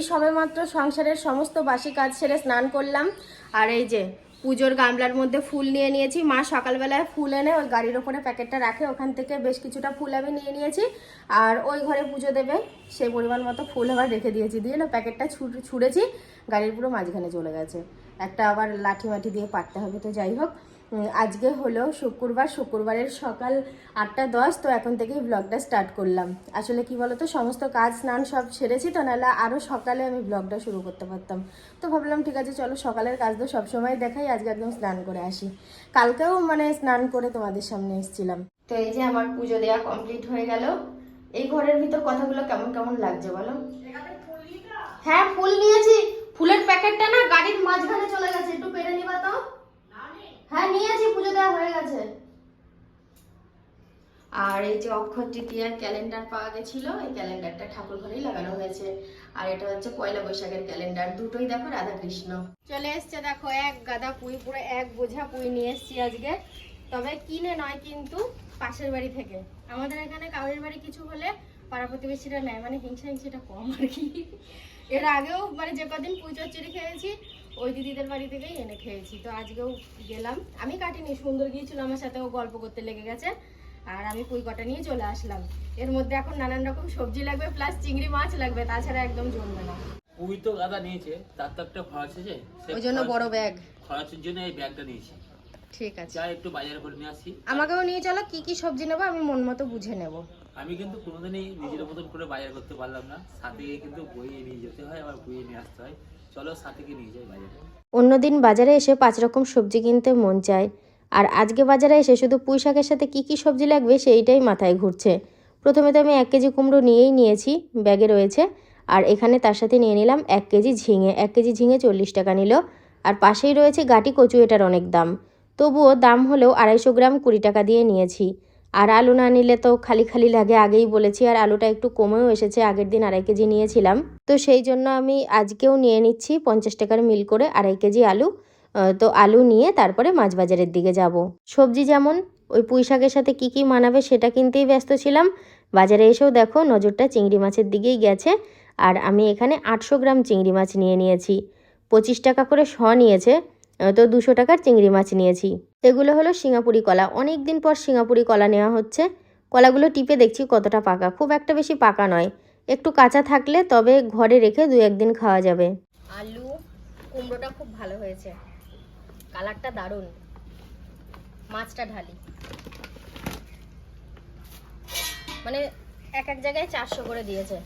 এই সবেমাত্র সংসারের সমস্ত বাসি কাজ সেরে স্নান করলাম। আর এই যে পুজোর গামলার মধ্যে ফুল নিয়ে নিয়েছি। মা সকালবেলায় ফুল এনে ওই গাড়ির ওপরে প্যাকেটটা রাখে। ওখান থেকে বেশ কিছুটা ফুল আমি নিয়ে নিয়েছি। আর ওই ঘরে পুজো দেবে। সেই পরিমাণ মতো ফুল আবার রেখে দিয়েছি। দিয়ে না প্যাকেটটা ছুঁড়েছি। গাড়ির পুরো মাঝখানে চলে গেছে। একটা আবার লাঠি মাটি দিয়ে পারতে হবে তো যাই হোক। আজকে হলো শুক্রবার শুক্রবারের সকাল আটটা দশ তো এখন থেকেই ব্লগটা স্টার্ট করলাম। আসলে কি বলতো সমস্ত কাজ স্নান সব সেরেছি তো নাহলে আরও সকালে আমি ব্লগটা শুরু করতে পারতাম। তো ভাবলাম ঠিক আছে চলো সকালের কাজ তো সবসময় দেখাই আজকে একদম স্নান করে আসি। কালকেও মানে স্নান করে তোমাদের সামনে এসেছিলাম। তো এই যে আমার পুজো দেওয়া কমপ্লিট হয়ে গেল। এই ঘরের ভিতর কথাগুলো কেমন কেমন লাগছে বলো? হ্যাঁ ফুল নিয়েছি। ফুলের প্যাকেটটা না গাড়ির মাঝখানে চলে গেছে একটু পেরে নিবা তো। হ্যাঁ নিয়েছি পুজো দেওয়া হয়ে গেছে। আর এই যে অক্ষর তৃতীয়ার ক্যালেন্ডার পাওয়া গেছিল এই ক্যালেন্ডারটা ঠাকুর ঘরেই লাগানো হয়েছে। আর এটা হচ্ছে পয়লা বৈশাখের ক্যালেন্ডার দুটোই দেখো রাধা কৃষ্ণ চলে এসছে দেখো এক গাদা পুঁই পুরো এক বোঝা পুঁই নিয়ে এসছি আজকে। তবে কিনে নয় কিন্তু পাশের বাড়ি থেকে। আমাদের এখানে কাউরের বাড়ি কিছু হলে পাড়া প্রতিবেশীরা নেয় মানে হিংসা হিংসিটা কম আর কি। এর আগেও মানে যে কদিন পুজোর চুরি খেয়েছি ওই দিদিদের বাড়ি থেকেই এনে খেয়েছি। তো আজকেও গেলাম। আমি কাটিনি সুন্দর গিয়েছিল আমার সাথে ও গল্প করতে লেগে গেছে। আর আমি পুঁই কটা নিয়ে চলে আসলাম। এর মধ্যে এখন নানান রকম সবজি লাগবে প্লাস চিংড়ি মাছ লাগবে তাছাড়া একদম জমবে না। ওই তো গাদা নিয়েছে তার তো একটা খরচ আছে ওই জন্য বড় ব্যাগ খরচের জন্য এই ব্যাগটা নিয়েছি। ঠিক আছে। যা একটু বাজার করে নিয়ে আসি। আমাকেও নিয়ে চলো কি কি সবজি নেব আমি মন মতো বুঝে নেব। আমি কিন্তু কোনোদিনই নিজের মতন করে বাজার করতে পারলাম না। সাথে কিন্তু বইয়ে নিয়ে যেতে হয় আবার বইয়ে নিয়ে আসতে হয়। বাজারে। অন্যদিন বাজারে এসে পাঁচ রকম সবজি কিনতে মন চায়। আর আজকে বাজারে এসে শুধু পুঁই শাকের সাথে কী কী সবজি লাগবে সেইটাই মাথায় ঘুরছে। প্রথমে তো আমি এক কেজি কুমড়ো নিয়েই নিয়েছি, ব্যাগে রয়েছে। আর এখানে তার সাথে নিয়ে নিলাম এক কেজি ঝিঙে, এক কেজি ঝিঙে চল্লিশ টাকা নিল। আর পাশেই রয়েছে গাটি কচু, এটার অনেক দাম। তবুও দাম হলেও আড়াইশো গ্রাম কুড়ি টাকা দিয়ে নিয়েছি। আর আলু না নিলে তো খালি খালি লাগে, আগেই বলেছি। আর আলুটা একটু কমেও এসেছে, আগের দিন আড়াই কেজি নিয়েছিলাম। তো সেই জন্য আমি আজকেও নিয়ে নিচ্ছি পঞ্চাশ টাকার মিল করে আড়াই কেজি আলু। তো আলু নিয়ে তারপরে মাছ বাজারের দিকে যাব। সবজি যেমন, ওই পুঁই শাকের সাথে কি কি মানাবে সেটা কিনতেই ব্যস্ত ছিলাম। বাজারে এসেও দেখো নজরটা চিংড়ি মাছের দিকেই গেছে। আর আমি এখানে আটশো গ্রাম চিংড়ি মাছ নিয়ে নিয়েছি। পঁচিশ টাকা করে শ নিয়েছে। তো দুশো টাকার চিংড়ি মাছ নিয়েছি। এগুলো হলো সিঙ্গাপুরি কলা। অনেক দিন পর সিঙ্গাপুরি কলা নেওয়া হচ্ছে। কলাগুলো টিপে দেখছি কতটা পাকা। খুব একটা বেশি পাকা নয়। একটু কাঁচা থাকলে তবে ঘরে রেখে দু একদিন খাওয়া যাবে। আলু, কুমড়োটা খুব ভালো হয়েছে। কালারটা দারুণ। মাছটা ঢালি। মানে এক এক জায়গায় চারশো করে দিয়েছে।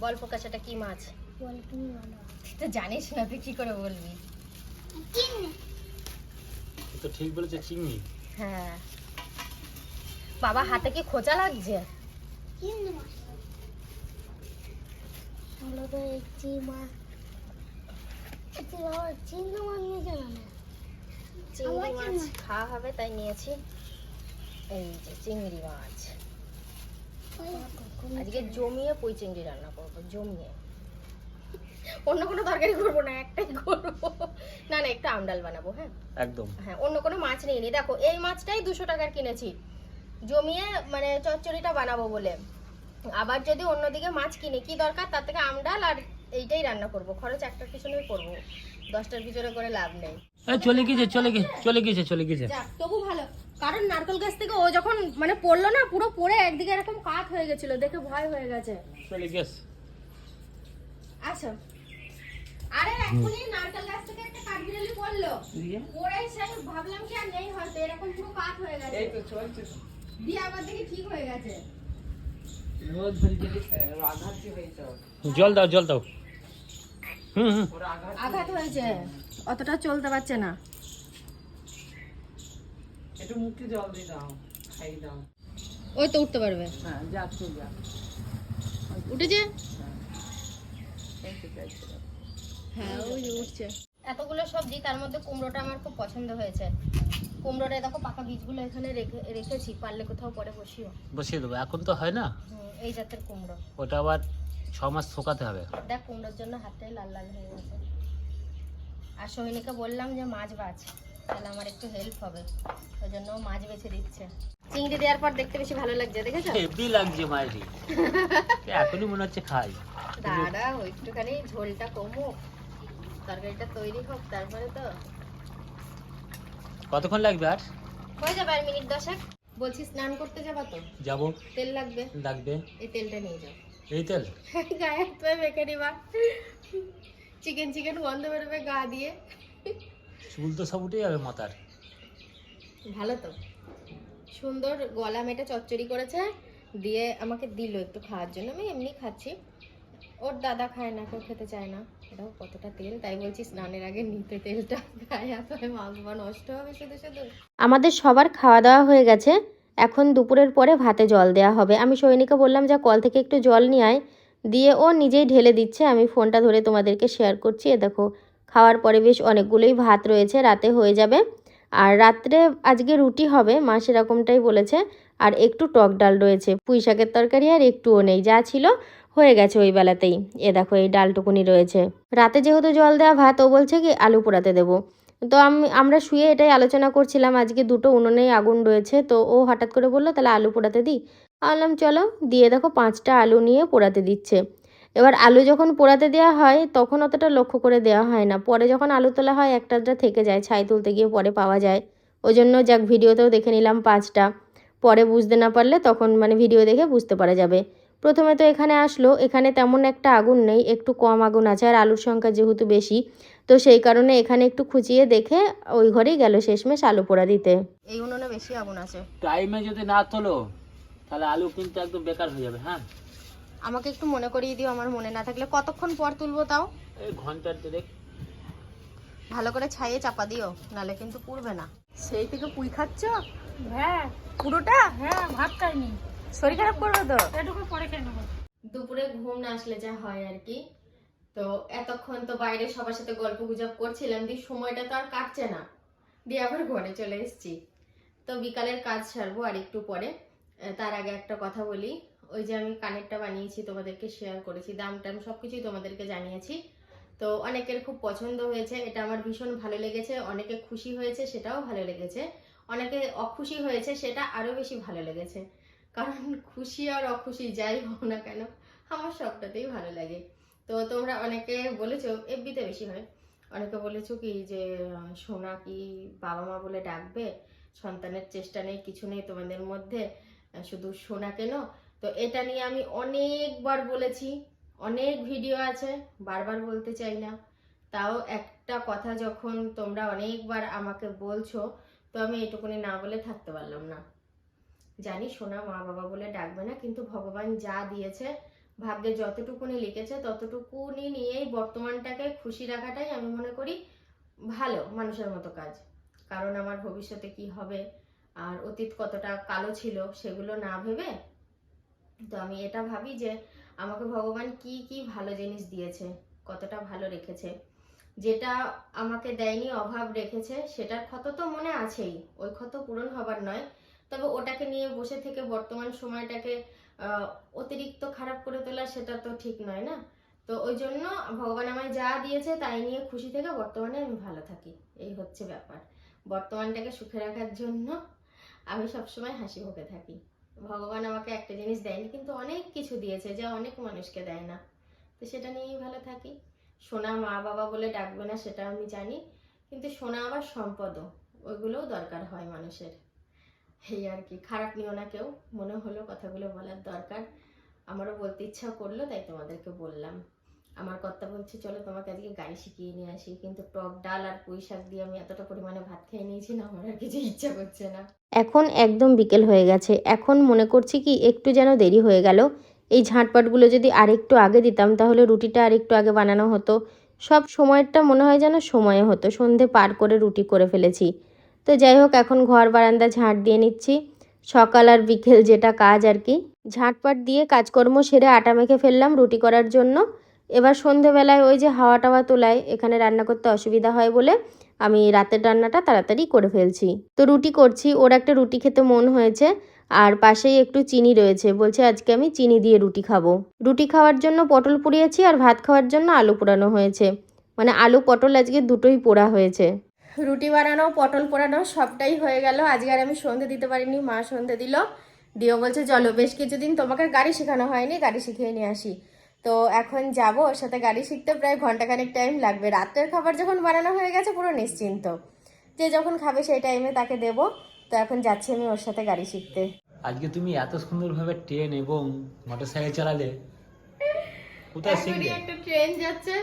বল প্রকাশ, এটা কি মাছ? তো জানিস না তুই কি করে বলবি? তো ঠিক বলেছে চিংড়ি। হ্যাঁ। বাবা হাতে কি খোঁচা লাগছে? চিংড়ি মাছ। খাওয়া হবে তাই নিয়েছি। এই যে চিংড়ি মাছ। আজকে জমিয়ে পুঁই চিংড়ি রান্না করব জমিয়ে। অন্য কোনো তরকারি করব না একটাই করব। না না একটু আমডাল বানাবো হ্যাঁ? একদম। হ্যাঁ অন্য কোনো মাছ নিয়ে নি। দেখো এই মাছটাই দুশো টাকার কিনেছি। জমিয়ে মানে চচ্চড়িটা বানাবো বলে। আবার যদি অন্যদিকে মাছ কিনে কি দরকার? তার থেকে আমডাল আর এইটাই রান্না করব। খরচ একটার পিছনেই করব। দশটার পিছনে করে লাভ নেই। চলে গেছে চলে গেছে চলে গেছে চলে গেছে তবু ভালো। কারণ নারকেল গাছ থেকে ও যখন মানে পড়ল না পুরো পড়ে একদিকে এরকম কাত হয়ে গেছিল। দেখে ভয় হয়ে গেছে। চলে গেছে। আচ্ছা। আরে এখনই নারকেল গাছ থেকে একটা কাঠবিড়ালি পড়ল। পড়ে সেই ভাবলাম কি আর নেই হয়তো এরকম পুরো কাত হয়ে গেছে। এই তো চলছে। দিয়ে আবার দেখি ঠিক হয়ে গেছে। জল দাও জল দাও। হুম হুম। আঘাত হয়েছে। অতটা চলতে পারছে না। একটু মুখে জল দিয়ে দাও খাই দাও। ওই তো উঠতে পারবে। হ্যাঁ যাচ্ছে যা উঠেছে? এই তো যাচ্ছে হ্যাঁ ওই যে উঠছে। এতগুলো সবজি তার মধ্যে কুমড়োটা আমার খুব পছন্দ হয়েছে। কুমড়োটা দেখো পাকা বীজগুলো এখানে রেখে রেখেছি পারলে কোথাও পরে বসিও। বসিয়ে দেবো। এখন তো হয় না? এই জাতের কুমড়ো। ওটা আবার ছ মাস শোকাতে হবে। দেখ কুমড়োর জন্য হাতটাই লাল লাল হয়ে গেছে। আর সোহিনীকে বললাম যে মাছ বাছ। তাহলে আমার একটু হেল্প হবে। ওই জন্য মাছ বেছে দিচ্ছে। চিংড়ি দেওয়ার পর দেখতে বেশি ভালো লাগছে দেখেছ? হেভি লাগছে এখনই মনে হচ্ছে খাই। দাঁড়া একটুখানি ঝোলটা কমুক। তরকারিটা তৈরি হোক তারপরে তো। কতক্ষণ লাগবে আর? হয়ে যাবে আর মিনিট দশেক। বলছি স্নান করতে যাবা তো? যাব। তেল লাগবে? লাগবে। এই তেলটা নিয়ে যাও। এই তেল? গায়ে পায়ে মেখে নিবা। চিকেন চিকেন গন্ধ বেরোবে গা দিয়ে। চুল তো সব উঠে যাবে মাথার। ভালো তো। সুন্দর গলা মেটে চচ্চড়ি করেছে। দিয়ে আমাকে দিল একটু খাওয়ার জন্য। আমি এমনি খাচ্ছি। ওর দাদা খায় না কেউ খেতে চায় না। এটাও কতটা তেল? তাই বলছি স্নানের আগে নিতে তেলটা। গায়ে মাখবা নষ্ট হবে শুধু শুধু। আমাদের সবার খাওয়া দাওয়া হয়ে গেছে। এখন দুপুরের পরে ভাতে জল দেওয়া হবে। আমি সৈনিকে বললাম, যা কল থেকে একটু জল নিয়ে আয়। দিয়ে ও নিজেই ঢেলে দিচ্ছে। আমি ফোনটা ধরে তোমাদেরকে শেয়ার করছি। এ দেখো, খাওয়ার পরে বেশ অনেকগুলোই ভাত রয়েছে, রাতে হয়ে যাবে। আর রাত্রে আজকে রুটি হবে, মা সেরকমটাই বলেছে। আর একটু টক ডাল রয়েছে। পুঁই শাকের তরকারি আর একটুও নেই। যা ছিল হয়ে গেছে ওই বেলাতেই। এ দেখো, এই ডালটুকুনি রয়েছে। রাতে যেহেতু জল দেওয়া ভাত, ও বলছে কি, আলু পোড়াতে দেবো। তো আমি, আমরা শুয়ে এটাই আলোচনা করছিলাম, আজকে দুটো উনুনেই আগুন রয়েছে, তো ও হঠাৎ করে বলল, তাহলে আলু পোড়াতে দিই? বললাম, চলো, দিয়ে দেখো, পাঁচটা আলু নিয়ে পোড়াতে দিচ্ছে। এবার আলু যখন পোড়াতে দেওয়া হয়, তখন অতটা লক্ষ্য করে দেওয়া হয় না। পরে যখন আলু তোলা হয়, একটা একটা থেকে যায়, ছাই তুলতে গিয়ে পরে পাওয়া যায়। ওই জন্য যাক, ভিডিওতেও দেখে নিলাম পাঁচটা। পরে বুঝতে না পারলে তখন মানে ভিডিও দেখে বুঝতে পারা যাবে। প্রথমে তো এখানে আসলো এখানে তেমন একটা আগুন নেই একটু কম আগুন আছে আর আলুর সংখ্যা যেহেতু বেশি তো সেই কারণে এখানে একটু খুঁচিয়ে দেখে ওই ঘরেই গেল শেষমেশ আলু পোড়া দিতে। এই উনুনে বেশি আগুন আছে। টাইমে যদি না তোলো তাহলে আলু কিন্তু একদম বেকার হয়ে যাবে হ্যাঁ? আমাকে একটু মনে করিয়ে দিও আমার মনে না থাকলে। কতক্ষণ পর তুলবো তাও? এই ঘণ্টার দেখ ভালো করে ছাইয়ে চাপা দিও নালে কিন্তু পুড়বে না। সেই থেকে পুই খাচ্ছ? হ্যাঁ। পুরোটা? হ্যাঁ ভাত খাইনি। শরীর খারাপ করবে তো? এটুকু পরে খেয়ে নেব। দুপুরে ঘুম না আসলে যা হয় আর কি। তো এতক্ষণ তো বাইরে সবার সাথে গল্প গুজব করছিলাম দিয়ে সময়টা তো আর কাটছে না। দিয়ে আবার ঘরে চলে এসেছি। তো বিকালের কাজ সারবো আর একটু পরে। তার আগে একটা কথা বলি। ওই যে আমি কানেরটা বানিয়েছি তোমাদেরকে শেয়ার করেছি দাম টাম সব কিছুই তোমাদেরকে জানিয়েছি। তো অনেকের খুব পছন্দ হয়েছে এটা আমার ভীষণ ভালো লেগেছে অনেকে খুশি হয়েছে সেটাও ভালো লেগেছে। অনেকে অখুশি হয়েছে সেটা আরও বেশি ভালো লেগেছে। কারণ খুশি আর অখুশি যাই হোক না কেন, আমার সবটাতেই ভালো লাগে। তো তোমরা অনেকে বলেছ, এফবিতে বেশি হয়। অনেকে বলেছ কি যে, সোনা কি বাবা মা বলে ডাকবে? সন্তানের চেষ্টা নেই, কিছু নেই তোমাদের মধ্যে, শুধু সোনা কেন? তো এটা নিয়ে আমি অনেকবার বলেছি, অনেক ভিডিও আছে, বারবার বলতে চাই না। তাও একটা কথা যখন তোমরা অনেকবার আমাকে বলছো, তো আমি এটুকুনি না বলে থাকতে পারলাম না। জানি সোনা মা বাবা বলে ডাকবে না, কিন্তু ভগবান যা দিয়েছে, ভাগ্যে যতটুকুনি লিখেছে, ততটুকুনি নিয়েই বর্তমানটাকে খুশি রাখাটাই আমি মনে করি ভালো মানুষের মতো কাজ। কারণ আমার ভবিষ্যতে কি হবে, আর অতীত কতটা কালো ছিল সেগুলো না ভেবে, তো আমি এটা ভাবি যে আমাকে ভগবান কি কি ভালো জিনিস দিয়েছে, কতটা ভালো রেখেছে, যেটা আমাকে দেয়নি, অভাব রেখেছে, সেটার ক্ষত তো মনে আছেই, ওই ক্ষত পূরণ হবার নয় তবে ওটাকে নিয়ে বসে থেকে বর্তমান সময়টাকে অতিরিক্ত খারাপ করে তোলা সেটা তো ঠিক নয় না? তো ওই জন্য ভগবান আমায় যা দিয়েছে তাই নিয়ে খুশি থেকে বর্তমানে আমি ভালো থাকি। এই হচ্ছে ব্যাপার। বর্তমানটাকে সুখে রাখার জন্য আমি সবসময় হাসি মুখে থাকি। ভগবান আমাকে একটা জিনিস দেয়নি, কিন্তু অনেক কিছু দিয়েছে যা অনেক মানুষকে দেয় না। তো সেটা নিয়েই ভালো থাকি। সোনা মা বাবা বলে ডাকবে না সেটা আমি জানি, কিন্তু সোনা আবার সম্পদও, ওইগুলোও দরকার হয় মানুষের। এই আর কি। খারাপ নিও না কেউ, মনে হলো কথাগুলো বলার দরকার। আমারও বলতে ইচ্ছা করল, তাই তোমাদেরকে বললাম। আমার কর্তা বলছে, চলো তোমাকে আজকে গাড়ি শিখিয়ে নিয়ে আসি, কিন্তু টক ডাল আর পুঁই শাক দিয়ে আমি এতটা পরিমাণে ভাত খেয়ে নিয়েছি না, আমার আর কিছু ইচ্ছা করছে না। এখন একদম বিকেল হয়ে গেছে। এখন মনে করছি কি, একটু যেন দেরি হয়ে গেল। এই ঝাঁটপাটগুলো যদি আরেকটু আগে দিতাম, তাহলে রুটিটা আরেকটু আগে বানানো হতো। সব সময়েরটা মনে হয় যেন সময়ে হতো। সন্ধে পার করে রুটি করে ফেলেছি। তো যাই হোক, এখন ঘর বারান্দা ঝাঁট দিয়ে নিচ্ছি। সকাল আর বিকেল যেটা কাজ আর কি। ঝাঁটপাট দিয়ে কাজকর্ম সেরে আটা মেখে ফেললাম রুটি করার জন্য। এবার সন্ধেবেলায় ওই যে হাওয়া টাওয়া তোলায় এখানে রান্না করতে অসুবিধা হয় বলে আমি রাতের রান্নাটা তাড়াতাড়ি করে ফেলছি। তো রুটি করছি, ওর একটা রুটি খেতে মন হয়েছে আর পাশেই একটু চিনি রয়েছে। বলছে আজকে আমি চিনি দিয়ে রুটি খাব। রুটি খাওয়ার জন্য পটল পুড়িয়েছি আর ভাত খাওয়ার জন্য আলু পোড়ানো হয়েছে। মানে আলু পটল আজকে দুটোই পোড়া হয়েছে। রুটি বানানো পটল পোড়ানো সবটাই হয়ে গেল। আজকে আর আমি সন্ধে দিতে পারিনি মা সন্ধে দিল। দিও বলছে চলো বেশ কিছুদিন তোমাকে গাড়ি শেখানো হয়নি গাড়ি শিখিয়ে নিয়ে আসি। তো এখন যাব ওর সাথে গাড়ি শিখতে প্রায় ঘণ্টা ঘন্টাখানেক টাইম লাগবে। রাতের খাবার যখন বানানো হয়ে গেছে পুরো নিশ্চিন্ত। যে যখন খাবে সেই টাইমে তাকে দেবো। তো এখন যাচ্ছি আমি ওর সাথে গাড়ি শিখতে। আজকে তুমি এত সুন্দরভাবে ট্রেন এবং মোটরসাইকেল চালালে কোথায় শিখলে? একটা ট্রেন যাচ্ছে।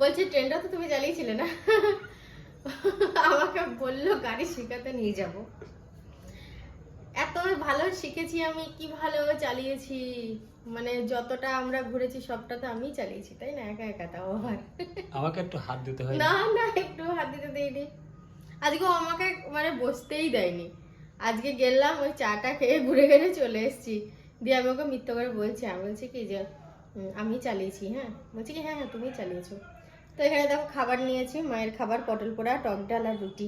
বলছে ট্রেনটা তো তুমি চালিয়েছিলে না? আমাকে বলল গাড়ি শেখাতে নিয়ে যাব। এত ভালো শিখেছি আমি কি ভালো চালিয়েছি। মানে যতটা আমরা ঘুরেছি সবটা তো আমি চালিয়েছি তাই না? একা একা তাও আবার। আমাকে একটু হাত দিতে হয় না? না একটু হাত দিতে দেয়নি আজকে আমাকে মানে বসতেই দেয়নি। আজকে গেলাম ওই চাটা খেয়ে ঘুরে ঘুরে চলে এসেছি। দিয়ে আমি ওকে মিথ্যা করে বলছি আমি বলছি কি যে আমি চালিয়েছি হ্যাঁ? বলছি কি হ্যাঁ হ্যাঁ তুমি চালিয়েছো। তো এখানে দেখো খাবার নিয়েছি, মায়ের খাবার, পটল পোড়া, টক ডাল আর রুটি।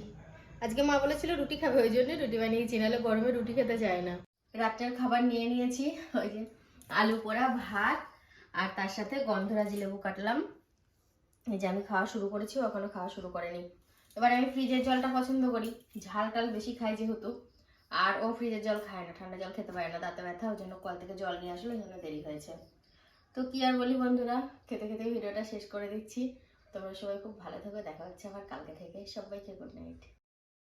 আজকে মা বলেছিল রুটি খাবে, ওই জন্য রুটি বানিয়েছি নাহলে গরমে রুটি খেতে চায় না। রাত্রের খাবার নিয়ে নিয়েছি, ওই যে আলু পোড়া, ভাত, আর তার সাথে গন্ধরাজি লেবু কাটলাম। এই যে আমি খাওয়া শুরু করেছি, ও এখনও খাওয়া শুরু করেনি। এবার আমি ফ্রিজের জলটা পছন্দ করি, ঝাল টাল বেশি খাই যেহেতু। আর ও ফ্রিজের জল খায় না, ঠান্ডা জল খেতে পারে না, দাঁতে ব্যথা, ওই জন্য কল থেকে জল নিয়ে আসলো ওই জন্য দেরি হয়েছে। তো কি আর বলি বন্ধুরা, খেতে খেতে ভিডিওটা শেষ করে দিচ্ছি। তোমরা সবাই খুব ভালো থেকো। দেখা হচ্ছে আমার কালকে থেকে। সবাইকে গুড নাইট